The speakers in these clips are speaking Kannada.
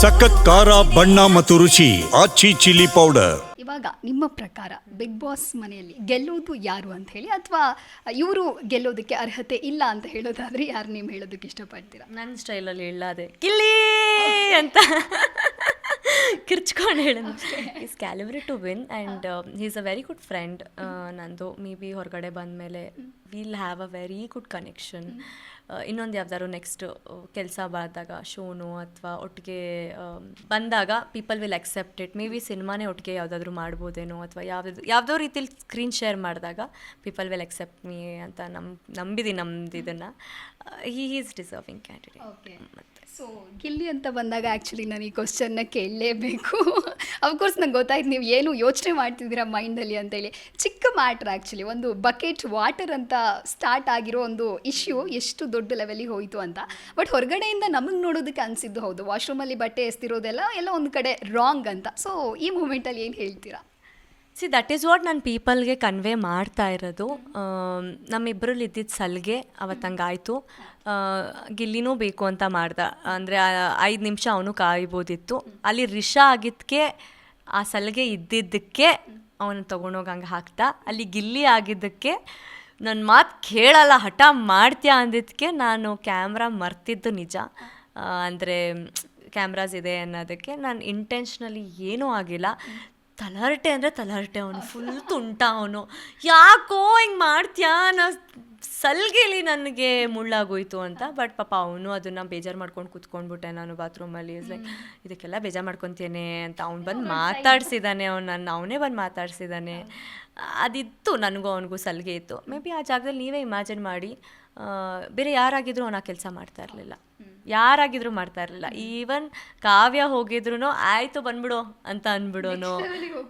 ಸಖತ್ ಖಾರ ಬಣ್ಣ ಮತ್ತು ರುಚಿ ಆಚಿ ಚಿಲ್ಲಿ ಪೌಡರ್. ಇವಾಗ ನಿಮ್ಮ ಪ್ರಕಾರ ಬಿಗ್ ಬಾಸ್ ಮನೆಯಲ್ಲಿ ಗೆಲ್ಲುವುದು ಯಾರು ಅಂತ ಹೇಳಿ ಅಥವಾ ಇವರು ಗೆಲ್ಲೋದಕ್ಕೆ ಅರ್ಹತೆ ಇಲ್ಲ ಅಂತ ಹೇಳೋದಾದ್ರೆ ಯಾರು ನೀವು ಹೇಳೋದಕ್ಕೆ ಇಷ್ಟಪಡ್ತೀರಾ? ನನ್ನ ಸ್ಟೈಲಲ್ಲಿ ಹೇಳದೆ ಕಿಲ್ಲಿ ಅಂತ. ಕಿರ್ಚ್ಕೊಂಡು ಹೇಳೋಣ is calibre to win and is a very good friend ನಂದು ಮೇ ಬಿ ಹೊರಗಡೆ ಬಂದಮೇಲೆ will have a very good connection ಇನ್ನೊಂದು ಯಾವ್ದಾದ್ರು ನೆಕ್ಸ್ಟ್ ಕೆಲಸ ಬಂದಾಗ ಶೋನು ಅಥವಾ ಒಟ್ಟಿಗೆ ಬಂದಾಗ people will accept it maybe ಸಿನಿಮಾನೇ ಒಟ್ಟಿಗೆ ಯಾವುದಾದ್ರೂ ಮಾಡ್ಬೋದೇನೋ ಅಥವಾ ಯಾವ್ದು ಯಾವುದೋ ರೀತಿಲಿ ಸ್ಕ್ರೀನ್ ಶೇರ್ ಮಾಡಿದಾಗ ಪೀಪಲ್ ವಿಲ್ ಅಕ್ಸೆಪ್ಟ್ ಮೀ ಅಂತ ನಮ್ ನಂಬಿದ್ದೀನಿ ನಮ್ದು ಇದನ್ನು. He is deserving candidate so Gilli ಅಂತ ಬಂದಾಗ ಆ್ಯಕ್ಚುಲಿ ನಾನು ಈ ಕ್ವಶನ್ನ ಕೇಳಲೇಬೇಕು ಅಫ್ಕೋರ್ಸ್ ನಂಗೆ ಗೊತ್ತಾಯ್ತು ನೀವು ಏನು ಯೋಚನೆ ಮಾಡ್ತಿದ್ದೀರಾ ಮೈಂಡಲ್ಲಿ ಅಂತೇಳಿ. ಚಿಕ್ಕ ಮ್ಯಾಟ್ರ್ ಆ್ಯಕ್ಚುಲಿ ಒಂದು ಬಕೆಟ್ ವಾಟರ್ ಅಂತ ಸ್ಟಾರ್ಟ್ ಆಗಿರೋ ಒಂದು ಇಶ್ಯೂ ಎಷ್ಟು ದೊಡ್ಡ ಲೆವೆಲಿಗೆ ಹೋಯಿತು ಅಂತ. ಬಟ್ ಹೊರಗಡೆಯಿಂದ ನಮಗೆ ನೋಡೋದಕ್ಕೆ ಅನಿಸಿದ್ದು ಹೌದು. ವಾಶ್ರೂಮಲ್ಲಿ ಬಟ್ಟೆ ಎಸ್ತಿರೋದೆಲ್ಲ ಎಲ್ಲ ಒಂದು ಕಡೆ ರಾಂಗ್ ಅಂತ. ಸೊ ಈ ಮೂಮೆಂಟಲ್ಲಿ ಏನು ಹೇಳ್ತೀರಾ? ಸಿ ದಟ್ ಈಸ್ ವಾಟ್ ನಾನು ಪೀಪಲ್ಗೆ ಕನ್ವೆ ಮಾಡ್ತಾ ಇರೋದು. ನಮ್ಮಿಬ್ಬರಲ್ಲಿ ಇದ್ದಿದ್ದ ಸಲಿಗೆ ಅವತ್ತು ಹಂಗಾಯಿತು. ಆ, ಗಿಲ್ಲಿನೂ ಬೇಕು ಅಂತ ಮಾಡ್ದ. ಅಂದರೆ ಐದು ನಿಮಿಷ ಅವನು ಕಾಯ್ಬೋದಿತ್ತು. ಅಲ್ಲಿ ರಿಷ ಆಗಿದ್ದಕ್ಕೆ ಆ ಸಲಿಗೆ ಇದ್ದಿದ್ದಕ್ಕೆ ಅವನು ತೊಗೊಂಡೋಗಿ ಹಾಕ್ತಾ ಅಲ್ಲಿ ಗಿಲ್ಲಿ ಆಗಿದ್ದಕ್ಕೆ ನನ್ನ ಮಾತು ಕೇಳಲ್ಲ ಹಠ ಮಾಡ್ತೀಯ ಅಂದಿದ್ದಕ್ಕೆ ನಾನು ಕ್ಯಾಮ್ರಾ ಮರ್ತಿದ್ದು ನಿಜ. ಅಂದರೆ ಕ್ಯಾಮ್ರಾಸ್ ಇದೆ ಅನ್ನೋದಕ್ಕೆ ನಾನು ಇಂಟೆನ್ಷನಲಿ ಏನೂ ಆಗಿಲ್ಲ. ತಲಹರಟೆ ಅಂದರೆ ತಲಾರಟೆ ಅವನು ಫುಲ್ ತುಂಟ ಅವನು. ಯಾಕೋ ಹಿಂಗೆ ಮಾಡ್ತೀಯಾ? ನಾ ಸಲ್ಗೆಲಿ ನನಗೆ ಮುಳ್ಳಾಗೋಯ್ತು ಅಂತ. ಬಟ್ ಪಾಪ ಅವನು ಅದನ್ನು ಬೇಜಾರು ಮಾಡ್ಕೊಂಡು ಕುತ್ಕೊಂಡ್ಬಿಟ್ಟೆ ನಾನು ಬಾತ್ರೂಮಲ್ಲಿ ಲೈಕ್ ಇದಕ್ಕೆಲ್ಲ ಬೇಜಾರು ಮಾಡ್ಕೊತೇನೆ ಅಂತ ಅವ್ನು ಬಂದು ಮಾತಾಡ್ಸಿದ್ದಾನೆ ಅವ್ನು ನನ್ನ ಅವನೇ ಬಂದು ಮಾತಾಡ್ಸಿದ್ದಾನೆ ಅದಿತ್ತು ನನಗೂ ಅವನಿಗೂ ಸಲಿಗೆ ಇತ್ತು. ಮೇ ಬಿ ಆ ಜಾಗದಲ್ಲಿ ನೀವೇ ಇಮ್ಯಾಜಿನ್ ಮಾಡಿ. ಬೇರೆ ಯಾರಾಗಿದ್ರು ಅವನು ಆ ಕೆಲಸ ಮಾಡ್ತಾ ಇರಲಿಲ್ಲ. ಯಾರಾಗಿದ್ರು ಮಾಡ್ತಾ ಇರಲಿಲ್ಲ. ಈವನ್ ಕಾವ್ಯ ಹೋಗಿದ್ರು ಆಯ್ತು ಬಂದ್ಬಿಡು ಅಂತ ಅಂದ್ಬಿಡೋನು.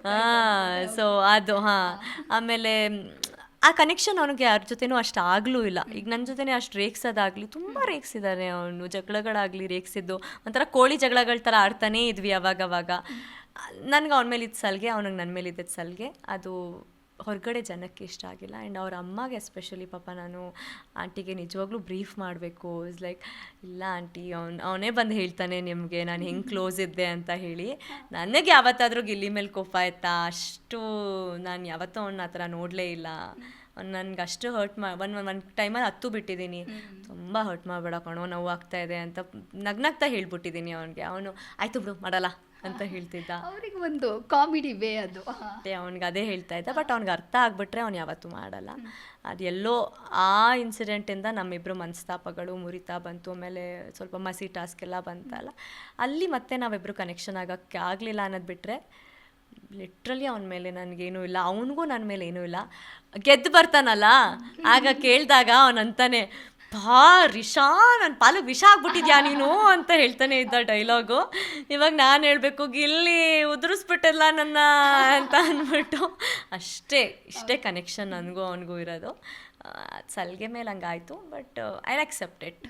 ಹಾ ಸೊ ಅದು ಹಾಂ. ಆಮೇಲೆ ಆ ಕನೆಕ್ಷನ್ ಅವನಿಗೆ ಯಾರ ಜೊತೆನೂ ಅಷ್ಟು ಆಗಲೂ ಇಲ್ಲ. ಈಗ ನನ್ನ ಜೊತೆನೇ ಅಷ್ಟು ರೇಗ್ಸೋದಾಗಲಿ ತುಂಬ ರೇಗ್ಸಿದ್ದಾನೆ ಅವನು. ಜಗಳಗಳಾಗಲಿ ರೇಗ್ಸಿದ್ದು. ಒಂಥರ ಕೋಳಿ ಜಗಳಗಳ ಥರ ಆಡ್ತಾನೇ ಇದ್ವಿ ಅವಾಗವಾಗ. ನನಗೆ ಅವನ ಮೇಲೆ ಇದ್ದ ಸಲ್ಗೆ ಅವನಿಗೆ ನನ್ನ ಮೇಲೆ ಇದ್ದ ಸಲ್ಗೆ. ಅದು ಹೊರಗಡೆ ಜನಕ್ಕೆ ಇಷ್ಟ ಆಗಿಲ್ಲ. ಆ್ಯಂಡ್ ಅವ್ರ ಅಮ್ಮಗೆ ಎಸ್ಪೆಷಲಿ ಪಾಪ ನಾನು ಆಂಟಿಗೆ ನಿಜವಾಗ್ಲೂ ಬ್ರೀಫ್ ಮಾಡಬೇಕು. ಇಸ್ ಲೈಕ್ ಇಲ್ಲ ಆಂಟಿ ಅವ್ನು ಅವನೇ ಬಂದು ಹೇಳ್ತಾನೆ ನಿಮಗೆ ನಾನು ಹೆಂಗೆ ಕ್ಲೋಸ್ ಇದ್ದೆ ಅಂತ ಹೇಳಿ. ನನಗೆ ಯಾವತ್ತಾದರೂ ಗಿಲ್ಲಿ ಮೇಲೆ ಕೋಪ ಆಯ್ತಾ? ಅಷ್ಟು ನಾನು ಯಾವತ್ತೂ ಅವ್ನ ಆ ಥರ ನೋಡಲೇ ಇಲ್ಲ. ಅವ್ನು ನನ್ಗೆ ಅಷ್ಟು ಹರ್ಟ್ ಮಾ ಒಂದು ಒಂದು ಟೈಮಲ್ಲಿ ಹತ್ತು ಬಿಟ್ಟಿದ್ದೀನಿ. ತುಂಬ ಹರ್ಟ್ ಮಾಡಬೇಡ ಕಣೋ ನೋವು ಆಗ್ತಾ ಇದೆ ಅಂತ ನಗ್ನಗ್ತಾ ಹೇಳ್ಬಿಟ್ಟಿದ್ದೀನಿ ಅವನಿಗೆ. ಅವನು ಆಯಿತು ಬಿಡು ಮಾಡಲ್ಲ. ಅಂತ ಹೇಳ್ತಿದ್ದ. ಅವ್ರಿಗೆ ಒಂದು ಕಾಮಿಡಿ ವೇ ಅದು ಅದೇ ಅವ್ನಿಗೆ ಅದೇ ಹೇಳ್ತಾ ಇದ್ದ ಬಟ್ ಅವ್ನಿಗೆ ಅರ್ಥ ಆಗ್ಬಿಟ್ರೆ ಅವ್ನು ಯಾವತ್ತೂ ಮಾಡಲ್ಲ. ಅದು ಎಲ್ಲೋ ಆ ಇನ್ಸಿಡೆಂಟಿಂದ ನಮ್ಮಿಬ್ಬರು ಮನಸ್ತಾಪಗಳು ಮುರಿತಾ ಬಂತು ಆಮೇಲೆ ಸ್ವಲ್ಪ ಮಸಿ ಟಾಸ್ಕ್ ಎಲ್ಲ ಬಂತಲ್ಲ. ಅಲ್ಲಿ ಮತ್ತೆ ನಾವಿಬ್ಬರು ಕನೆಕ್ಷನ್ ಆಗೋಕ್ಕೆ ಆಗಲಿಲ್ಲ ಅನ್ನೋದು ಬಿಟ್ಟರೆ ಲಿಟ್ರಲಿ ಅವನ ಮೇಲೆ ನನಗೇನೂ ಇಲ್ಲ ಅವನಿಗೂ ನನ್ನ ಮೇಲೆ ಏನೂ ಇಲ್ಲ. ಗೆದ್ದು ಬರ್ತಾನಲ್ಲ? ಆಗ ಕೇಳಿದಾಗ ಅವನಂತಾನೆ ಬಾ ರಿಷಾ ನನ್ನ ಪಾಲು ವಿಷ ಆಗ್ಬಿಟ್ಟಿದ್ಯಾ ನೀನು ಅಂತ ಹೇಳ್ತಾನೆ ಇದ್ದ ಡೈಲಾಗು ಇವಾಗ ನಾನು ಹೇಳಬೇಕು, ಗಿಲ್ಲಿ ಉದುರಿಸ್ಬಿಟ್ಟಲ್ಲ ನನ್ನ ಅಂತ ಅಂದ್ಬಿಟ್ಟು. ಅಷ್ಟೇ, ಇಷ್ಟೇ ಕನೆಕ್ಷನ್ ನನಗೂ ಅವನಿಗೂ ಇರೋದು. ಸಲ್ಗೆ ಮೇಲೆ ಹಂಗಾಯ್ತು ಬಟ್ ಐ ಆಕ್ಸೆಪ್ಟ್ ಇಟ್